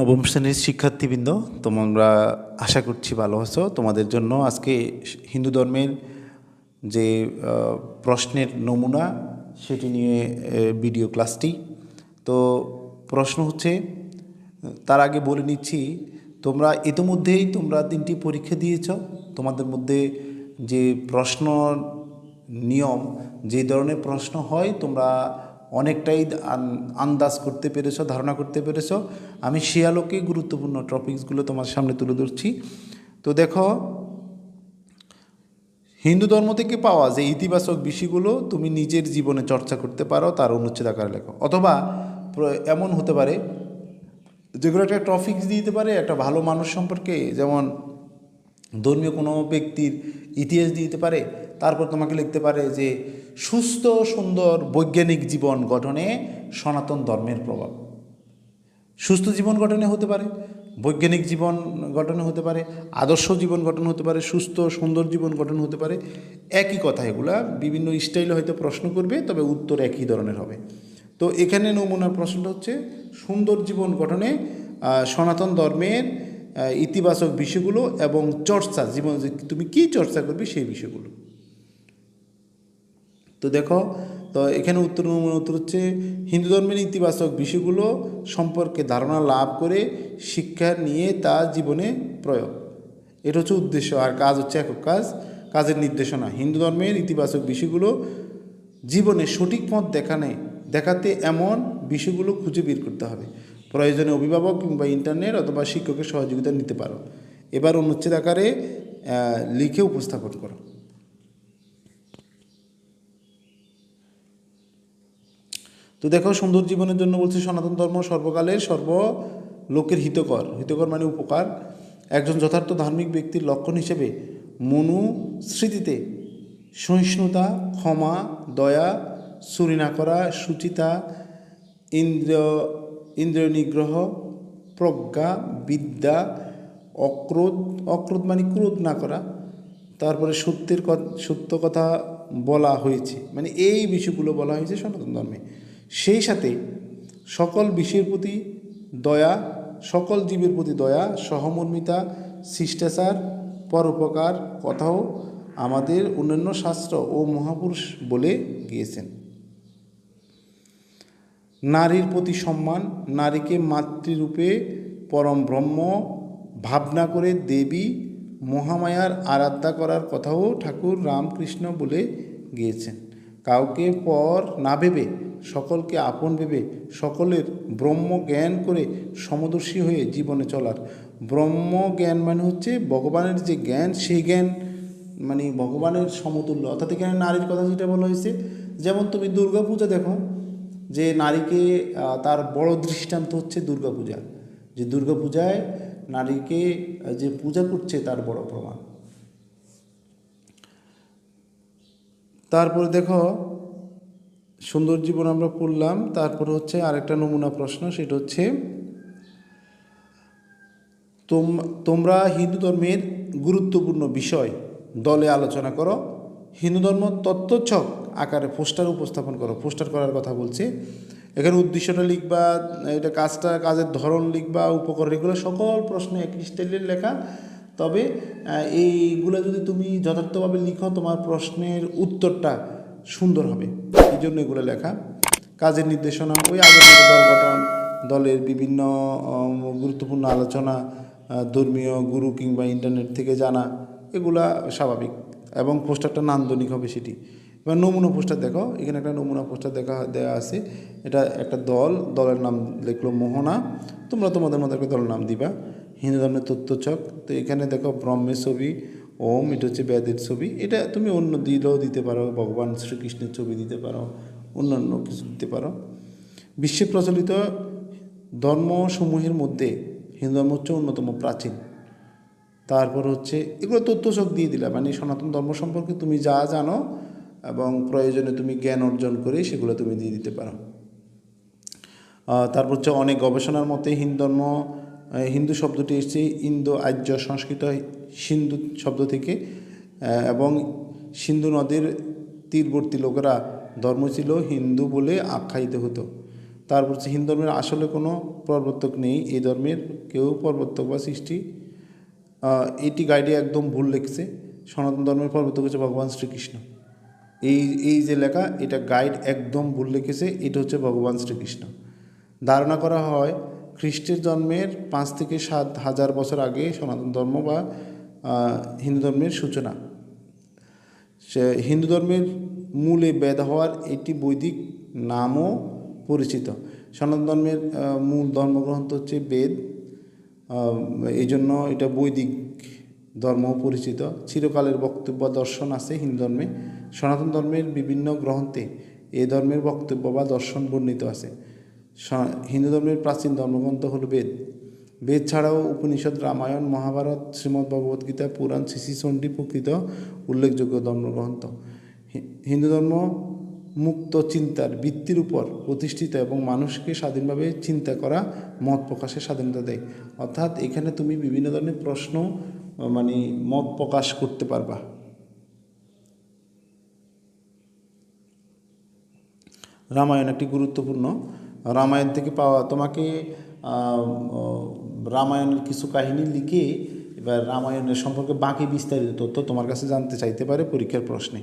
নবম শ্রেণির শিক্ষার্থীবৃন্দ, তোমরা আশা করছি ভালো আছো। তোমাদের জন্য আজকে হিন্দু ধর্মের যে প্রশ্নের নমুনা, সেটি নিয়ে ভিডিও ক্লাসটি। তো প্রশ্ন হচ্ছে, তার আগে বলে নিচ্ছি, তোমরা ইতিমধ্যেই তোমরা তিনটি পরীক্ষা দিয়েছ। তোমাদের মধ্যে যে প্রশ্ন নিয়ম, যে ধরনের প্রশ্ন হয়, তোমরা অনেকটাই আন্দাজ করতে পেরেছ, ধারণা করতে পেরেছ। আমি সে আলোকেই গুরুত্বপূর্ণ টপিকসগুলো তোমার সামনে তুলে ধরছি। তো দেখো, হিন্দু ধর্ম থেকে পাওয়া যে ইতিবাচক বিষয়গুলো তুমি নিজের জীবনে চর্চা করতে পারো, তার অনুচ্ছেদ আকারে লেখো। অথবা এমন হতে পারে, যেগুলো একটা টপিক্স দিতে পারে, একটা ভালো মানুষ সম্পর্কে, যেমন ধর্মীয় কোনো ব্যক্তির ইতিহাস দিতে পারে তারপর তোমাকে লিখতে পারে যে, সুস্থ, সুন্দর, বৈজ্ঞানিক জীবন গঠনে সনাতন ধর্মের প্রভাব। সুস্থ জীবন গঠনে হতে পারে, বৈজ্ঞানিক জীবন গঠনে হতে পারে, আদর্শ জীবন গঠন হতে পারে, সুস্থ, সুন্দর জীবন গঠন হতে পারে, একই কথা এগুলা বিভিন্ন স্টাইলে হয়তো প্রশ্ন করবে, তবে উত্তর একই ধরনের হবে। তো এখানে নমুনার প্রশ্নটা হচ্ছে, সুন্দর জীবন গঠনে সনাতন ধর্মের ইতিবাচক বিষয়গুলো এবং চর্চা, জীবন তুমি কী চর্চা করবে সেই বিষয়গুলো। তো দেখো, তো এখানে উত্তর উত্তর হচ্ছে, হিন্দু ধর্মের ইতিবাচক বিষয়গুলো সম্পর্কে ধারণা লাভ করে শিক্ষা নিয়ে তা জীবনে প্রয়োগ। এটা হচ্ছে উদ্দেশ্য, আর কাজ হচ্ছে একক কাজ, কাজের নির্দেশনা। হিন্দু ধর্মের ইতিবাচক বিষয়গুলো জীবনে সঠিক পথ দেখানে, দেখাতে এমন বিষয়গুলো খুঁজে বের করতে হবে। প্রয়োজনে অভিভাবক কিংবা ইন্টারনেট অথবা শিক্ষকের সহযোগিতা নিতে পারো। এবার অনুচ্ছেদ আকারে লিখে উপস্থাপন করো। তো দেখো, সুন্দর জীবনের জন্য বলছে সনাতন ধর্ম সর্বকালের সর্ব লোকের হিতকর। হিতকর মানে উপকার। একজন যথার্থ ধার্মিক ব্যক্তির লক্ষণ হিসেবে মনু স্মৃতিতে সহিষ্ণুতা, ক্ষমা, দয়া চুরি না করা, সুচিতা, ইন্দ্র ইন্দ্রিয় নিগ্রহ প্রজ্ঞা, বিদ্যা, অক্রোধ অক্রোধ মানে ক্রোধ না করা। তারপরে সত্যের সত্য কথা বলা হয়েছে। মানে এই বিষয়গুলো বলা হয়েছে সনাতন ধর্মে। সেই সাথে সকল বিষয়ের প্রতি দয়া, সকল জীবের প্রতি দয়া, সহমর্মিতা, শিষ্টাচার, পরোপকার কথাও আমাদের অন্যান্য শাস্ত্র ও মহাপুরুষ বলে গিয়েছেন। নারীর প্রতি সম্মান, নারীকে মাতৃরূপে পরম ব্রহ্ম, ভাবনা করে দেবী, মহামায়ার আরাধ্যা করার কথাও ঠাকুর রামকৃষ্ণ বলে গিয়েছেন। কাউকে পর না ভেবে সকলকে আপন ভেবে সকলের ব্রহ্ম জ্ঞান করে সমদর্শী হয়ে জীবনে চলার। ব্রহ্ম জ্ঞান মানে হচ্ছে ভগবানের যে জ্ঞান, সেই জ্ঞান মানে ভগবানের সমতুল্য। অর্থাৎ এখানে নারীর কথা যেটা বলা হয়েছে, যেমন তুমি দুর্গা পূজা দেখো, যে নারীকে তার বড় দৃষ্টান্ত হচ্ছে দুর্গাপূজা। যে দুর্গাপূজায় নারীকে যে পূজা করছে তার বড় প্রমাণ। তারপরে দেখো সুন্দর জীবন আমরা পড়লাম, তারপরে হচ্ছে আরেকটা নমুনা প্রশ্ন, সেটা হচ্ছে, তোম- তোমরা হিন্দু ধর্মের গুরুত্বপূর্ণ বিষয় দলে আলোচনা করো, হিন্দু ধর্ম তত্ত্বচ্ছক আকারে পোস্টার উপস্থাপন করো, পোস্টার করার কথা বলছে। এখানে উদ্দেশ্যটা লিখবা, এটা কাজটা, কাজের ধরন লিখবা, উপকরণ এগুলো সকল প্রশ্ন একই স্টাইলের লেখা। তবে এইগুলো যদি তুমি যথার্থভাবে লিখো, তোমার প্রশ্নের উত্তরটা সুন্দর হবে। এই জন্য এগুলো লেখা। কাজের নির্দেশনা, ওই আগের মতো দল গঠন, দলের বিভিন্ন গুরুত্বপূর্ণ আলোচনা ধর্মীয় গুরু কিংবা ইন্টারনেট থেকে জানা, এগুলা স্বাভাবিক এবং পোস্টারটা নান্দনিক হবে সেটি। এবার নমুনা পোস্টার দেখো, এখানে একটা নমুনা পোস্টার দেখা দেওয়া আছে। এটা একটা দল, দলের নাম লিখলো মোহনা। তোমরা তোমাদের মতো একটা দলের নাম দিবা। হিন্দু ধর্মের তথ্যচক তো এখানে দেখো ব্রহ্মের ছবি ওম, এটা হচ্ছে বেদের ছবি। এটা তুমি অন্য দিলেও দিতে পারো, ভগবান শ্রীকৃষ্ণের ছবি দিতে পারো, অন্যান্য কিছু দিতে পারো। বিশ্বে প্রচলিত ধর্মসমূহের মধ্যে হিন্দু ধর্ম হচ্ছে অন্যতম প্রাচীন। তারপর হচ্ছে এগুলো তথ্যচক দিয়ে দিলাম। মানে সনাতন ধর্ম সম্পর্কে তুমি যা জানো এবং প্রয়োজনে তুমি জ্ঞান অর্জন করে সেগুলো তুমি দিয়ে দিতে পারো। তারপর হচ্ছে অনেক গবেষণার মতে হিন্দু ধর্ম হিন্দু শব্দটি এসেছে ইন্দো আর্য সংস্কৃত সিন্ধু শব্দ থেকে এবং সিন্ধু নদীর তীরবর্তী লোকেরা ধর্ম ছিল হিন্দু বলে আখ্যায়িত হতো। তারপর হচ্ছে হিন্দু ধর্মের আসলে কোনো প্রবর্তক নেই, এই ধর্মের কেউ প্রবর্তক বা সৃষ্টি এটি গাইডে একদম ভুল লিখছে। সনাতন ধর্মের প্রবর্তক হচ্ছে ভগবান শ্রীকৃষ্ণ। এই এই যে লেখা, এটা গাইড একদম ভুল লিখেছে, এটা হচ্ছে ভগবান শ্রীকৃষ্ণ। ধারণা করা হয় খ্রিস্টের জন্মের পাঁচ থেকে সাত হাজার বছর আগে সনাতন ধর্ম বা হিন্দু ধর্মের সূচনা। সে হিন্দু ধর্মের মূলে বেদ হওয়ার একটি বৈদিক নামও পরিচিত। সনাতন ধর্মের মূল ধর্মগ্রন্থ হচ্ছে বেদ। এই জন্য এটা বৈদিক ধর্ম পরিচিত। চিরকালের বক্তব্য দর্শন আছে হিন্দু ধর্মে। সনাতন ধর্মের বিভিন্ন গ্রন্থে এ ধর্মের বক্তব্য বা দর্শন বর্ণিত আছে। হিন্দু ধর্মের প্রাচীন ধর্মগ্রন্থ হল বেদ। বেদ ছাড়াও উপনিষদ, রামায়ণ, মহাভারত শ্রীমদ্ ভগবদ্গীতা পুরাণ শ্রী চণ্ডী প্রকৃত উল্লেখযোগ্য ধর্মগ্রন্থ। হিন্দু ধর্ম মুক্ত চিন্তার বৃত্তির উপর প্রতিষ্ঠিত এবং মানুষকে স্বাধীনভাবে চিন্তা করা, মত প্রকাশের স্বাধীনতা দেয়। অর্থাৎ এখানে তুমি বিভিন্ন ধরনের প্রশ্ন মানে মত প্রকাশ করতে পারবা। রামায়ণ একটি গুরুত্বপূর্ণ রামায়ণ থেকে পাওয়া, তোমাকে রামায়ণের কিছু কাহিনী লিখে এবার রামায়ণের সম্পর্কে বাকি বিস্তারিত তথ্য তোমার কাছে জানতে চাইতে পারে পরীক্ষার প্রশ্নে।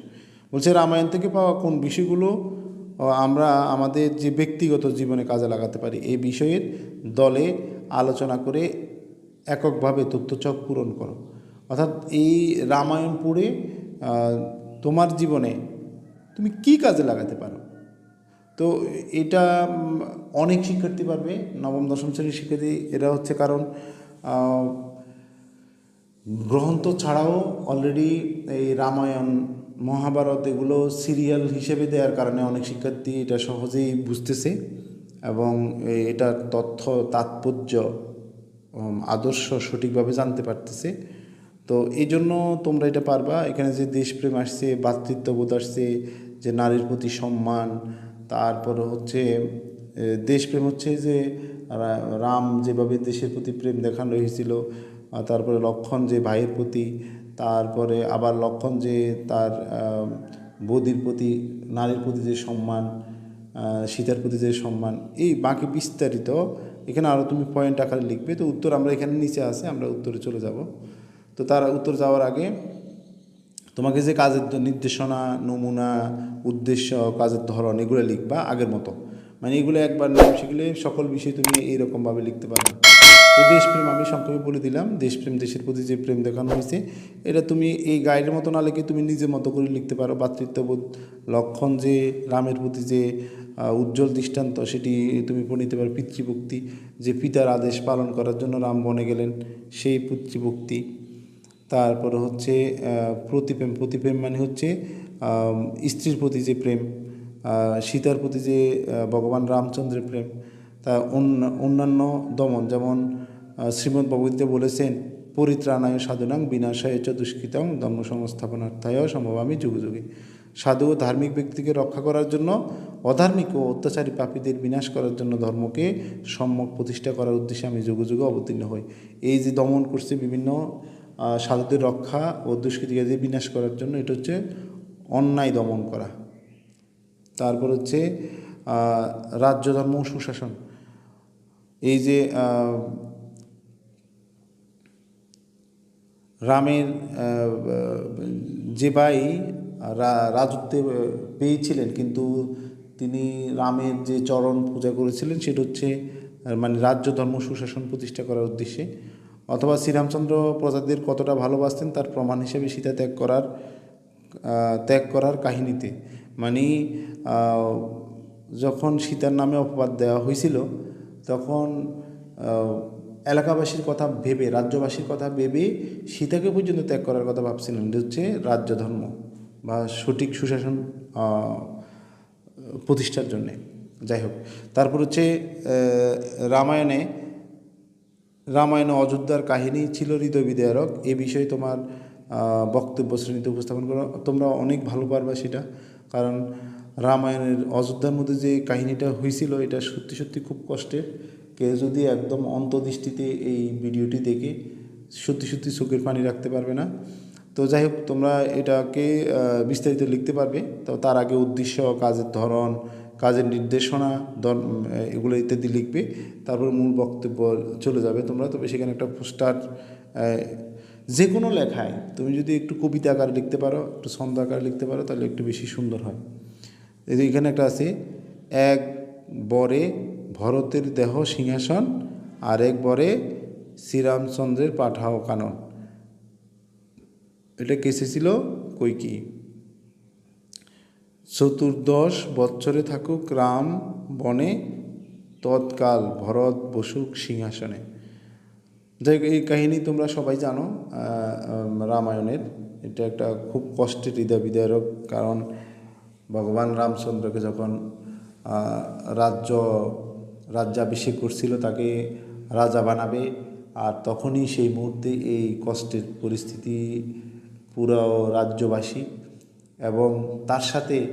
বলছে, রামায়ণ থেকে পাওয়া কোন বিষয়গুলো আমরা আমাদের যে ব্যক্তিগত জীবনে কাজে লাগাতে পারি, এই বিষয়ের দলে আলোচনা করে এককভাবে তথ্যচক পূরণ করো। অর্থাৎ এই রামায়ণ পড়ে তোমার জীবনে তুমি কি কাজে লাগাতে পারো? তো এটা অনেক শিক্ষার্থী পারবে, নবম, দশম শ্রেণির শিক্ষার্থী, এরা হচ্ছে কারণ গ্রন্থ ছাড়াও অলরেডি এই রামায়ণ, মহাভারত এগুলো সিরিয়াল হিসেবে দেওয়ার কারণে অনেক শিক্ষার্থী এটা সহজেই বুঝতেছে এবং এটার তথ্য, তাৎপর্য আদর্শ সঠিকভাবে জানতে পারতেছে। তো এই জন্য তোমরা এটা পারবা। এখানে যে দেশপ্রেম আসছে ভ্রাতৃত্ববোধ আসছে, যে নারীর প্রতি সম্মান তারপর হচ্ছে দেশপ্রেম হচ্ছে যে রাম যেভাবে দেশের প্রতি প্রেম দেখানো হয়েছিল তারপরে লক্ষণ যে ভাইয়ের প্রতি, তারপরে আবার লক্ষণ যে তার বৌদির প্রতি, নারীর প্রতি যে সম্মান সীতার প্রতি যে সম্মান, এই বাকি বিস্তারিত, এখানে আরও তুমি পয়েন্ট আকারে লিখবে, তো উত্তর আমরা এখানে নিচে আছে, আমরা উত্তরে চলে যাব। তো তার উত্তর যাওয়ার আগে তোমাকে যে কাজের নির্দেশনা, নমুনা, উদ্দেশ্য, কাজের ধরন এগুলো লিখবা আগের মতো। মানে এগুলো একবার নাম শিখলে সকল বিষয় তুমি এইরকমভাবে লিখতে পারবে তো দেশপ্রেম আমি সংক্ষেপে বলে দিলাম, দেশপ্রেম দেশের প্রতি যে প্রেম দেখানো হয়েছে, এটা তুমি এই গাইডের মতো না লিখে তুমি নিজের মতো করে লিখতে পারো। ভ্রাতৃত্ববোধ লক্ষণ যে রামের প্রতি যে উজ্জ্বল দৃষ্টান্ত, সেটি তুমি পড়িতে পারো। পিতৃভক্তি, যে পিতার আদেশ পালন করার জন্য রাম বনে গেলেন, সেই পিতৃভক্তি তারপরে হচ্ছে প্রতিপ্রেম। প্রতিপ্রেম মানে হচ্ছে স্ত্রীর প্রতি যে প্রেম সীতার প্রতি যে ভগবান রামচন্দ্রের প্রেম, তা অন্যান্য দমন, যেমন শ্রীমদ্ ভগবতীতে বলেছেন, পরিত্রাণায় সাধুনাং বিনাশায় চ দুষ্কৃতং ধর্ম সংস্থাপনার্থায় সম্ভবামী যুগ যুগে। সাধু ও ধার্মিক ব্যক্তিকে রক্ষা করার জন্য, অধার্মিক ও অত্যাচারী পাপীদের বিনাশ করার জন্য ধর্মকে সম্যক প্রতিষ্ঠা করার উদ্দেশ্যে আমি যুগে যুগে অবতীর্ণ হই। এই যে দমন করছে বিভিন্ন সাধুদের রক্ষা ও দুষ্কৃতিকারীদের বিনাশ করার জন্য এটা হচ্ছে অন্যায় দমন করা। তারপর হচ্ছে রাজ্য ধর্ম সুশাসন। এই যে রামের যে ভাই রাজত্বে পেয়েছিলেন, কিন্তু তিনি রামের যে চরণ পূজা করেছিলেন, সেটা হচ্ছে মানে রাজ্য ধর্ম সুশাসন প্রতিষ্ঠা করার উদ্দেশ্যে অথবা শ্রীরামচন্দ্র প্রজাদের কতটা ভালোবাসতেন তার প্রমাণ হিসেবে সীতা ত্যাগ করার ত্যাগ করার কাহিনীতে। মানে যখন সীতার নামে অপবাদ দেওয়া হয়েছিল, তখন এলাকাবাসীর কথা ভেবে, রাজ্যবাসীর কথা ভেবে সীতাকে পর্যন্ত ত্যাগ করার কথা ভাবছিলেন। এটা হচ্ছে রাজ্য ধর্ম বা সঠিক সুশাসন প্রতিষ্ঠার জন্যে। যাই হোক, তারপর হচ্ছে রামায়ণে রামায়ণ অযোধ্যার কাহিনী ছিল হৃদয় বিদায়ক এ বিষয়ে তোমার বক্তব্য শ্রেণীতে উপস্থাপন করো। তোমরা অনেক ভালো পারবে সেটা। কারণ রামায়ণের, অযোধ্যার মধ্যে যে কাহিনীটা হয়েছিল এটা সত্যি সত্যি খুব কষ্টের। কেউ যদি একদম অন্তদৃষ্টিতে এই ভিডিওটি দেখে সত্যি সত্যি চোখের পানি রাখতে পারবে না। তো যাই হোক, তোমরা এটাকে বিস্তারিত লিখতে পারবে। তো তার আগে উদ্দেশ্য, কাজের ধরন কাজের নির্দেশনা এগুলো ইত্যাদি লিখবে, তারপর মূল বক্তব্য চলে যাবে। তোমরা তবে সেখানে একটা পোস্টার যে কোনো লেখায় তুমি যদি একটু কবিতা আকারে লিখতে পারো, একটু ছন্দ আকারে লিখতে পারো, তাহলে একটু বেশি সুন্দর হয়। এই যে এখানে একটা আছে, এক বরে ভরতের দেহ সিংহাসন আর এক বরে শ্রীরামচন্দ্রের পাঠাও কানন। এটা কেসে ছিল কৈকি চতুর্দশ বৎসরে থাকুক রাম বনে, তৎকাল ভরত বসুক সিংহাসনে। যাই এই কাহিনী তোমরা সবাই জানো রামায়ণের। এটা একটা খুব কষ্টের হৃদয় বিদারক কারণ ভগবান রামচন্দ্রকে যখন রাজ্য, রাজ্যাভিষেক করছিল, তাকে রাজা বানাবে, আর তখনই সেই মুহূর্তে এই কষ্টের পরিস্থিতি পুরো রাজ্যবাসী এবং তার সাথে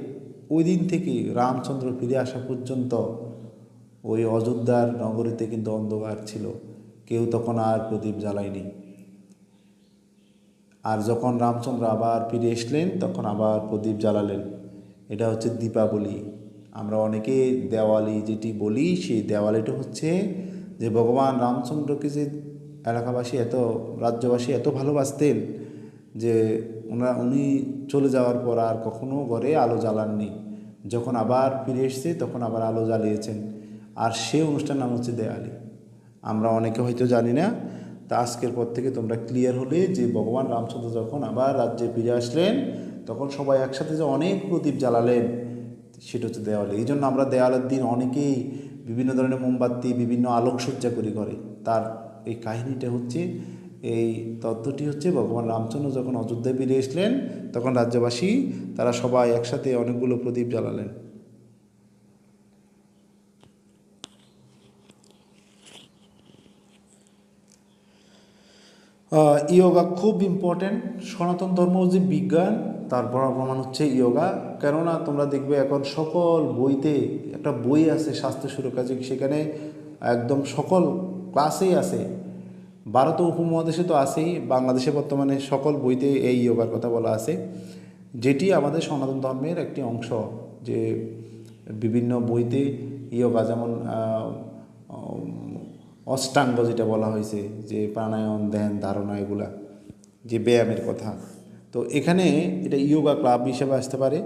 ওই দিন থেকে রামচন্দ্র ফিরে আসা পর্যন্ত ওই অযোধ্যার নগরীতে কিন্তু অন্ধকার ছিল। কেউ তখন আর প্রদীপ জ্বালায়নি। আর যখন রামচন্দ্র আবার ফিরে এসলেন, তখন আবার প্রদীপ জ্বালালেন। এটা হচ্ছে দীপাবলি। আমরা অনেকে দেওয়ালি যেটি বলি, সেই দেওয়ালিটা হচ্ছে যে ভগবান রামচন্দ্রকে যে এলাকাবাসী এত, রাজ্যবাসী এত ভালোবাসতেন যে ওনারা উনি চলে যাওয়ার পর আর কখনো ঘরে আলো জ্বালাননি। যখন আবার ফিরে এসছে, তখন আবার আলো জ্বালিয়েছেন। আর সে অনুষ্ঠান নাম হচ্ছে দেওয়ালি আমরা অনেকে হয়তো জানি না, তা আজকের পর থেকে তোমরা ক্লিয়ার হলে যে ভগবান রামচন্দ্র যখন আবার রাজ্যে ফিরে আসলেন, তখন সবাই একসাথে যে অনেক প্রদীপ জ্বালালেন, সেটা হচ্ছে দেওয়ালি এই জন্য আমরা দেওয়ালের দিন অনেকেই বিভিন্ন ধরনের মোমবাতি, বিভিন্ন আলোকসজ্জা করি করে তার এই কাহিনীটা হচ্ছে এই তত্ত্বটি হচ্ছে ভগবান রামচন্দ্র যখন অযোধ্যায় ফিরে এসলেন, তখন রাজ্যবাসী তারা সবাই একসাথে অনেকগুলো প্রদীপ জ্বালালেন। ইয়োগা খুব ইম্পর্ট্যান্ট সনাতন ধর্ম যে বিজ্ঞান, তার বড় প্রমাণ হচ্ছে ইয়োগা। কেননা তোমরা দেখবে এখন সকল বইতে একটা বই আছে, স্বাস্থ্য সুরক্ষা, যে সেখানে একদম সকল ক্লাসেই আছে। ভারত উপমহাদেশে তো আছেই, বাংলাদেশে বর্তমানে সকল বইতে এই ইয়োগার কথা বলা আছে। যেটি আমাদের সনাতন ধর্মের একটি অংশ, যে বিভিন্ন বইতে ইয়োগা যেমন অষ্টাঙ্গ যেটা বলা হয়েছে, যে প্রাণায়াম, ধ্যান, ধারণা এগুলা, যে ব্যায়ামের কথা। তো এখানে এটা ইয়োগা ক্লাব হিসেবে আসতে পারে।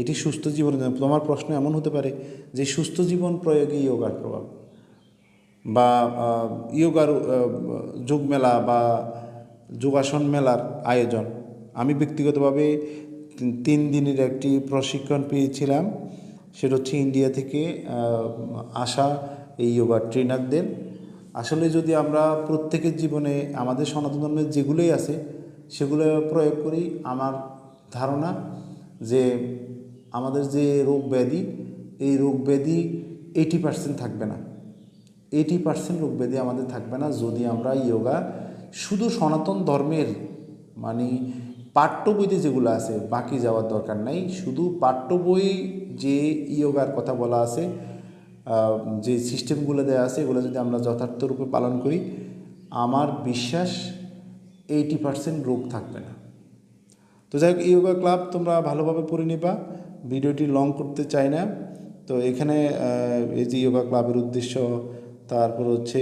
এটি সুস্থ জীবন তোমার প্রশ্ন এমন হতে পারে যে সুস্থ জীবন প্রয়োগে ইয়োগার প্রভাব। বা ইয়োগার আহ, যোগ মেলা বা যোগাসন মেলার আয়োজন। আমি ব্যক্তিগতভাবে তিন- দিনের একটি প্রশিক্ষণ পেয়েছিলাম। সেটা হচ্ছে ইন্ডিয়া থেকে আসা এই ইয়োগার ট্রেনারদের। আসলে যদি আমরা প্রত্যেকের জীবনে আমাদের সনাতন ধর্মের যেগুলোই আছে সেগুলো প্রয়োগ করি আমার ধারণা যে আমাদের যে রোগ ব্যাধি এই রোগ ব্যাধি এইটি পার্সেন্ট থাকবে না। এইটি পার্সেন্ট রোগ ব্যাধি আমাদের থাকবে না যদি আমরা ইয়োগা শুধু সনাতন ধর্মের মানে পাঠ্য বইতে যেগুলো আছে বাকি যাওয়ার দরকার নাই, শুধু পাঠ্য বই যে ইয়োগার কথা বলা আছে যে সিস্টেমগুলো দেওয়া আছে, এগুলো যদি আমরা যথার্থ রূপে পালন করি, আমার বিশ্বাস এইটি পার্সেন্ট রোগ থাকবে না। তো যাই হোক, ইয়োগা ক্লাব তোমরা ভালোভাবে পড়ে নিবা, ভিডিওটি লং করতে চাই না। তো এখানে এই যে ইয়োগা ক্লাবের উদ্দেশ্য তারপর হচ্ছে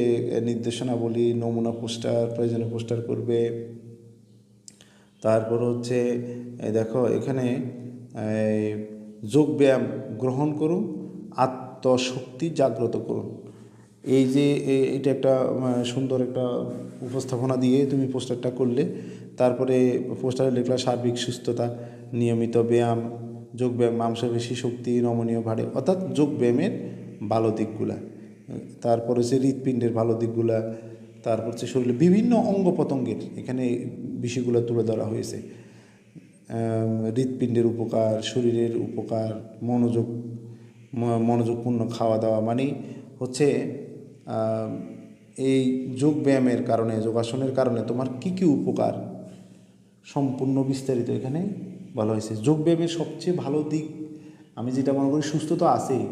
নির্দেশনাবলী নমুনা পোস্টার প্রয়োজনীয় পোস্টার করবে। তারপর হচ্ছে দেখো এখানে এই, যোগ ব্যায়াম গ্রহণ করুন আত্মশক্তি জাগ্রত করুন। এই যে এটা একটা সুন্দর একটা উপস্থাপনা দিয়ে তুমি পোস্টারটা করলে তারপরে পোস্টারে লিখলা সার্বিক সুস্থতা নিয়মিত ব্যায়াম যোগব্যায়াম মাংসপেশি শক্তি নমনীয় ভাড়ে অর্থাৎ যোগব্যায়ামের ভালো দিকগুলা। তারপর হচ্ছে হৃৎপিণ্ডের ভালো দিকগুলা, তারপর হচ্ছে শরীরে বিভিন্ন অঙ্গ প্রত্যঙ্গের এখানে বিষয়গুলো তুলে ধরা হয়েছে। হৃৎপিণ্ডের উপকার, শরীরের উপকার, মনোযোগ মনোযোগপূর্ণ খাওয়া দাওয়া মানে হচ্ছে এই যোগ ব্যায়ামের কারণে, যোগাসনের কারণে তোমার কি কি উপকার সম্পূর্ণ বিস্তারিত এখানে বলা হয়েছে। যোগ ব্যায়ামের সবচেয়ে ভালো দিক, আমি যেটা মনে করি সুস্থ তো আছেই।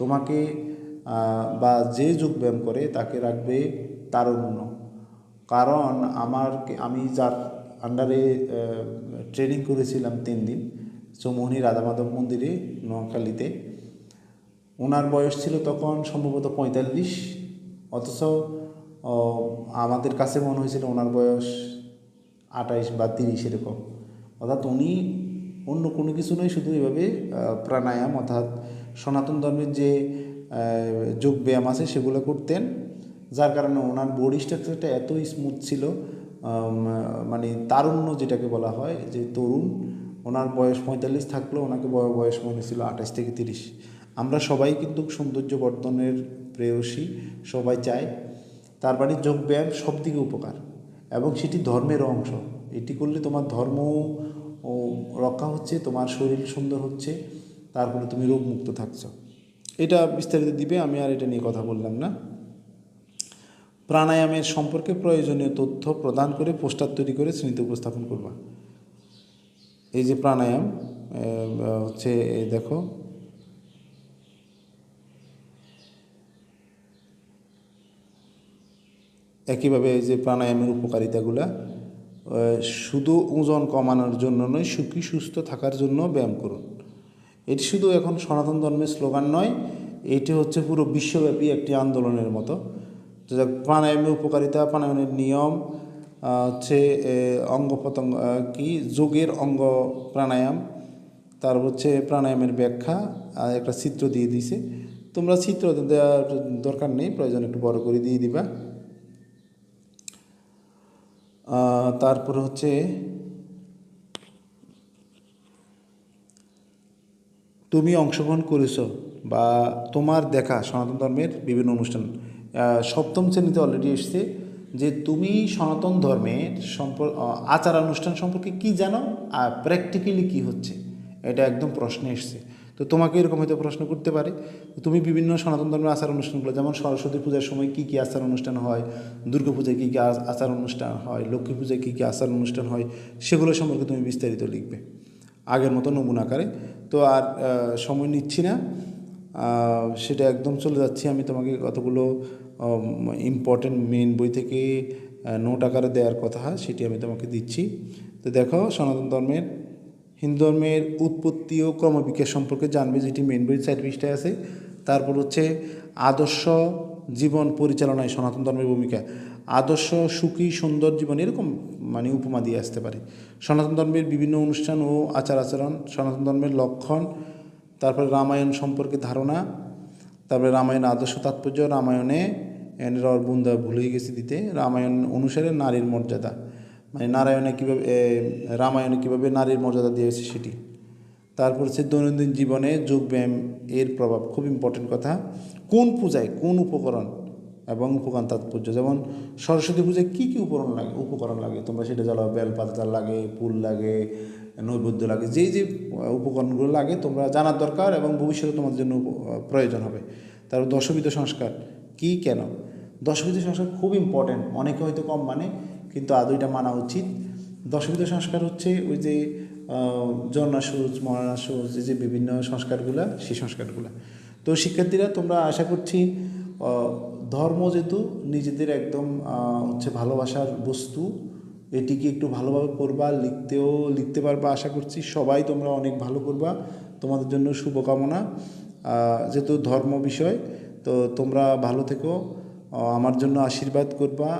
তোমাকে বা যে যোগ ব্যায়াম করে তাকে রাখবে তারুণ্য। কারণ আমার আমি যার আন্ডারে ট্রেনিং করেছিলাম তিন দিন, চৌমোহনী রাধা মাধব মন্দিরে, নোয়াখালীতে। ওনার বয়স ছিল তখন সম্ভবত পঁয়তাল্লিশ, অথচ আমাদের কাছে মনে হয়েছিল ওনার বয়স আঠাইশ বা তিরিশ এরকম। অর্থাৎ উনি অন্য কোনো কিছু নয়, শুধু এভাবে প্রাণায়াম, অর্থাৎ সনাতন ধর্মের যে যোগ ব্যায়াম আছে, সেগুলো করতেন। যার কারণে ওনার বডি স্ট্রাকচারটা এত স্মুথ ছিল মানে তারুণ্য যেটাকে বলা হয়, যে তরুণ, ওনার বয়স পঁয়তাল্লিশ থাকলেও ওনাকে বয়- বয়স মনে ছিল আঠাশ থেকে তিরিশ। আমরা সবাই কিন্তু সৌন্দর্য বর্ধনের প্রেয়সী, সবাই চায় তার মানে যোগব্যায়াম সব দিকে উপকার, এবং সেটি ধর্মের অংশ। এটি করলে তোমার ধর্ম রক্ষা হচ্ছে, তোমার শরীর সুন্দর হচ্ছে তারপরে তুমি রোগমুক্ত থাকছো। এটা বিস্তারিত দিবে আমি আর এটা নিয়ে কথা বললাম না। প্রাণায়ামের সম্পর্কে প্রয়োজনীয় তথ্য প্রদান করে পোস্টার তৈরি করে শ্রেণীতে উপস্থাপন করবা। এই যে প্রাণায়াম হচ্ছে দেখো। একইভাবে এই যে প্রাণায়ামের উপকারিতাগুলা শুধু ওজন কমানোর জন্য নয়, সুখী, সুস্থ থাকার জন্য ব্যায়াম করুন। এটি শুধু এখন সনাতন ধর্মের স্লোগান নয়, এটি হচ্ছে পুরো বিশ্বব্যাপী একটি আন্দোলনের মতো। প্রাণায়ামের উপকারিতা, প্রাণায়ামের নিয়ম হচ্ছে অঙ্গ প্রত্যঙ্গ কি, যোগের অঙ্গ প্রাণায়াম, তার হচ্ছে প্রাণায়ামের ব্যাখ্যা, আর একটা চিত্র দিয়ে দিছে। তোমরা চিত্র দেওয়ার দরকার নেই, প্রয়োজন একটু বড় করে দিয়ে দিবা। তারপরে হচ্ছে তুমি অংশগ্রহণ করেছ বা তোমার দেখা সনাতন ধর্মের বিভিন্ন অনুষ্ঠান সপ্তম শ্রেণীতে অলরেডি এসছে যে তুমি সনাতন ধর্মের সম্পর্ক আচার অনুষ্ঠান সম্পর্কে কি জানো আর প্র্যাকটিক্যালি কি হচ্ছে? এটা একদম প্রশ্নে এসছে। তো তোমাকে এরকম হয়তো প্রশ্ন করতে পারে তুমি বিভিন্ন সনাতন ধর্মের আচার অনুষ্ঠানগুলো, যেমন সরস্বতী পূজার সময় কী কী আচার অনুষ্ঠান হয়, দুর্গা পূজায় কী কী আচার অনুষ্ঠান হয়, লক্ষ্মী পূজায় কী কী আচার অনুষ্ঠান হয়, সেগুলো সম্পর্কে তুমি বিস্তারিত লিখবে। আগের মতো নমুনা আকারে তো আর সময় নিচ্ছি না। সেটা একদম চলে যাচ্ছি। আমি তোমাকে কতগুলো ইম্পর্টেন্ট মেন বই থেকে নোট আকারে দেওয়ার কথা সেটি আমি তোমাকে দিচ্ছি। তো দেখো, সনাতন ধর্মের, হিন্দু ধর্মের উৎপত্তি ও ক্রমবিকাশ সম্পর্কে জানবে যেটি মেন বই চার পৃষ্ঠায় আছে। তারপর হচ্ছে, আদর্শ জীবন পরিচালনায় সনাতন ধর্মের ভূমিকা। আদর্শ, সুখী, সুন্দর জীবন, এরকম মানে উপমা দিয়ে আসতে পারে। সনাতন ধর্মের বিভিন্ন অনুষ্ঠান ও আচার আচরণ, সনাতন ধর্মের লক্ষণ, তারপরে রামায়ণ সম্পর্কে ধারণা, তারপরে রামায়ণ আদর্শ তাৎপর্য, রামায়ণে বুন্দা ভুলে গেছি দিতে, রামায়ণ অনুসারে নারীর মর্যাদা। মানে নারায়ণে কীভাবে রামায়ণে কীভাবে নারীর মর্যাদা দিয়েছে সেটি। তারপর হচ্ছে দৈনন্দিন জীবনে যোগব্যায়াম এর প্রভাব, খুব ইম্পর্টেন্ট কথা। কোন পূজায় কোন উপকরণ এবং উপকরণ তাৎপর্য। যেমন সরস্বতী পূজায় কী কী উপকরণ লাগে উপকরণ লাগে? তোমরা সেটা জ্বালাও বেলপাতা লাগে, ফুল লাগে, নৈবেদ্য লাগে, যেই যে উপকরণগুলো লাগে তোমরা জানার দরকার এবং ভবিষ্যতে তোমাদের জন্য প্রয়োজন হবে। তারপর দশবিধ সংস্কার, কি কেন? দশবিধ সংস্কার খুব ইম্পর্টেন্ট অনেকে হয়তো কম মানে কিন্তু আদৌ মানা উচিত। দশবিধ সংস্কার হচ্ছে ওই যে জন্মাসুজ মরণাসুজ এই যে বিভিন্ন সংস্কারগুলা, সেই সংস্কারগুলা। তো শিক্ষার্থীরা, তোমরা আশা করছি ধর্ম যেহেতু নিজেদের একদম হচ্ছে ভালোবাসার বস্তু, এটিকে একটু ভালোভাবে করবা লিখতেও, লিখতে পারবা আশা করছি। সবাই তোমরা অনেক ভালো করবা। তোমাদের জন্য শুভকামনা। যেহেতু ধর্ম বিষয়, তো তোমরা ভালো থেকো। আমার জন্য আশীর্বাদ করবা।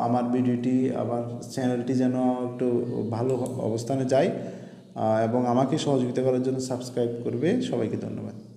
আমার ভিডিওটি, আমার চ্যানেলটি যেন একটু ভালো অবস্থানে যায়। এবং আমাকে সহযোগিতা করার জন্য সাবস্ক্রাইব করবে। সবাইকে ধন্যবাদ।